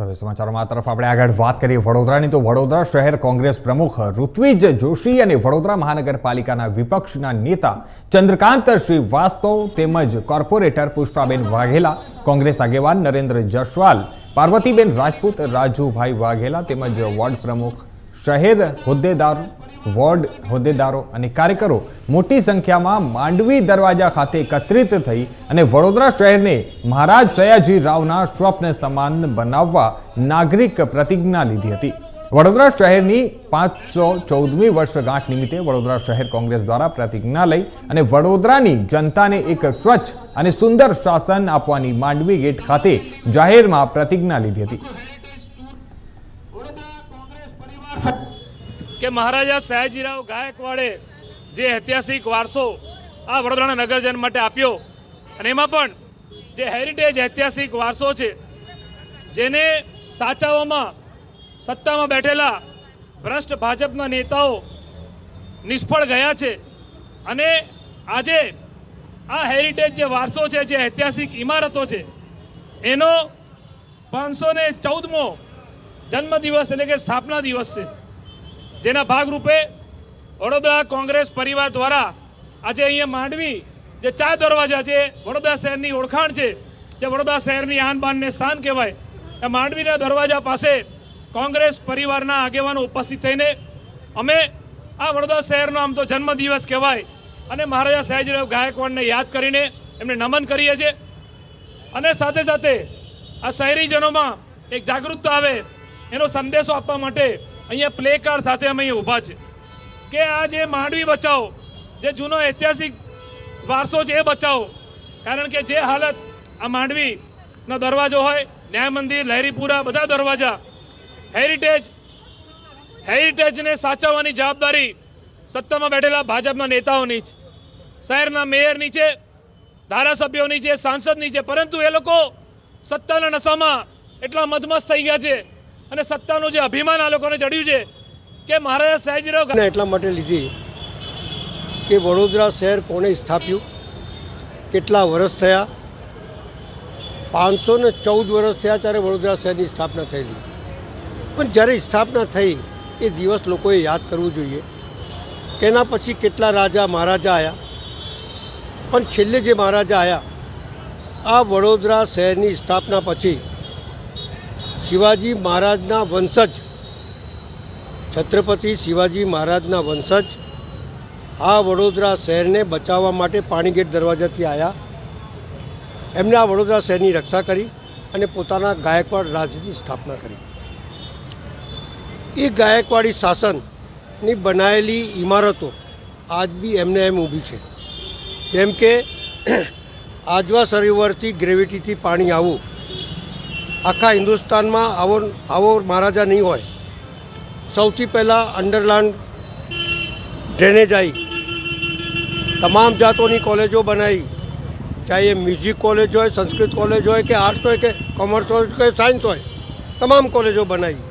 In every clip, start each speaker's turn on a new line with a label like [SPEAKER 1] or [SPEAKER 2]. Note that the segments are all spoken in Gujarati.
[SPEAKER 1] હવે સમાચારોમાં તરફ આપણે આગળ વાત કરીએ વડોદરાની. તો વડોદરા શહેર કોંગ્રેસ પ્રમુખ ઋત્વિજ જોશી અને વડોદરા મહાનગરપાલિકાના વિપક્ષના નેતા ચંદ્રકાંત શ્રીવાસ્તવ તેમજ કોર્પોરેટર પુષ્પાબેન વાઘેલા, કોંગ્રેસ આગેવાન નરેન્દ્ર જસવાલ, પાર્વતીબેન રાજપૂત, રાજુભાઈ વાઘેલા તેમજ વોર્ડ પ્રમુખ શહેર હોદ્દેદારો, વોર્ડ હોદ્દેદારો અને કાર્યકરો મોટી સંખ્યામાં માંડવી દરવાજા ખાતે એકત્રિત થઈ અને વડોદરા શહેરને મહારાજ સયાજી રાવના સ્વપ્ન સમાન બનાવવા નાગરિક પ્રતિજ્ઞા લીધી હતી. વડોદરા શહેરની પાંચસો ચૌદમી વર્ષગાંઠ નિમિત્તે વડોદરા શહેર કોંગ્રેસ દ્વારા પ્રતિજ્ઞા લઈ અને વડોદરાની જનતાને એક સ્વચ્છ અને સુંદર શાસન આપવાની માંડવી ગેટ ખાતે જાહેરમાં પ્રતિજ્ઞા લીધી હતી.
[SPEAKER 2] કે મહારાજા સયાજીરાવ ગાયકવાડે જે ઐતિહાસિક વારસો આ વડોદરાના નગરજન માટે આપ્યો. અને એમાં પણ જે હેરિટેજ ઐતિહાસિક વારસો છે, જેને સાચવવામાં સત્તામાં બેઠેલા ભ્રષ્ટ ભાજપના નેતાઓ નિષ્ફળ ગયા છે. અને આજે આ હેરિટેજ જે વારસો છે, જે ઐતિહાસિક ઇમારતો છે, એનો પાંચસો ને ચૌદમો જન્મદિવસ એટલે કે સ્થાપના દિવસ છે. જેના ભાગરૂપે વડોદરા કોંગ્રેસ પરિવાર દ્વારા આજે અહીંયા માંડવી જે ચાર દરવાજા છે, વડોદરા શહેરની ઓળખાણ છે, જે વડોદરા શહેરની આન બાનને શાન કહેવાય, એ માંડવીના દરવાજા પાસે કોંગ્રેસ પરિવારના આગેવાનો ઉપસ્થિત થઈને અમે આ વડોદરા શહેરનો આમ તો જન્મદિવસ કહેવાય અને મહારાજા સયાજીરાવ ગાયકવાડને યાદ કરીને એમને નમન કરીએ છીએ. અને સાથે સાથે આ શહેરીજનોમાં એક જાગૃતતા આવે, એનો સંદેશો આપવા માટે અહીંયા પ્લે કાર્ડ સાથે અમે અહીંયા ઊભા છે કે આ જે માંડવી બચાવો, જે જૂનો ઐતિહાસિક વારસો છે એ બચાવો. કારણ કે જે હાલત આ માંડવીનો દરવાજો હોય, ન્યાય મંદિર, લહેરીપુરા, બધા દરવાજા હેરિટેજ હેરિટેજને સાચવવાની જવાબદારી સત્તામાં બેઠેલા ભાજપના નેતાઓની છે. શહેરના મેયરની છે, ધારાસભ્યોની છે, સાંસદની છે, પરંતુ એ લોકો સત્તાના નશામાં એટલા મધમસ્ત થઈ ગયા છે અને સત્તાનું જે અભિમાન આ લોકોને ચડ્યું છે કે મહારાજા સયાજીરાવ
[SPEAKER 3] એટલા માટે લીધી કે વડોદરા શહેર કોણે સ્થાપ્યું? કેટલા વર્ષ થયા? પાંચસો ને ચૌદ વર્ષ થયા ત્યારે વડોદરા શહેરની સ્થાપના થયેલી. પણ જ્યારે સ્થાપના થઈ, એ દિવસ લોકોએ યાદ કરવું જોઈએ. તેના પછી કેટલા રાજા મહારાજા આવ્યા પણ છેલ્લે જે મહારાજા આવ્યા આ વડોદરા શહેરની સ્થાપના પછી શિવાજી મહારાજના વંશજ, છત્રપતિ શિવાજી મહારાજના વંશજ, આ વડોદરા શહેરને બચાવવા માટે પાણીગેટ દરવાજાથી આવ્યા એમણે આ વડોદરા શહેરની રક્ષા કરી અને પોતાના ગાયકવાડ રાજની સ્થાપના કરી. એ ગાયકવાડી શાસનની બનાવેલી ઇમારતો આજ બી એમને એમ ઊભી છે. જેમ કે, આજવા સરોવરથી ગ્રેવિટીથી પાણી આવવું આખા હિન્દુસ્તાનમાં આવો આવો મહારાજા નહીં હોય. સૌથી પહેલાં અંડરલાન્ડ ડ્રેનેજ આવી તમામ જાતોની કોલેજો બનાવી ચાહે એ મ્યુઝિક કોલેજ હોય, સંસ્કૃત કોલેજ હોય કે આર્ટ્સ હોય કે કોમર્સ હોય કે સાયન્સ હોય, તમામ કોલેજો બનાવી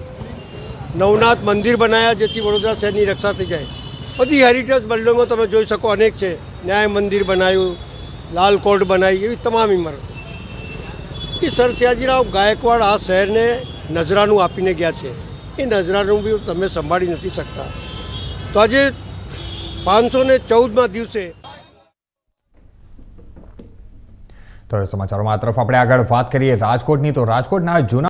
[SPEAKER 3] નવનાથ મંદિર બનાવ્યા જેથી વડોદરા શહેરની રક્ષા થઈ જાય. બધી હેરિટેજ બિલ્ડિંગો તમે જોઈ શકો, અનેક છે. ન્યાય મંદિર બનાવ્યું લાલ કોર્ટ બનાવી એવી તમામ ઇમારતો. એ સરસિયાજીરાવ ગાયકવાડ આ શહેરને નજરાનું આપીને ગયા છે. એ નજરાનું બી તમે સંભાળી નથી શકતા. તો આજે પાંચસો ને ચૌદમાં દિવસે
[SPEAKER 1] તો સમાચારોમાં તરફ આપણે આગળ વાત કરીએ રાજકોટની. તો રાજકોટના જૂના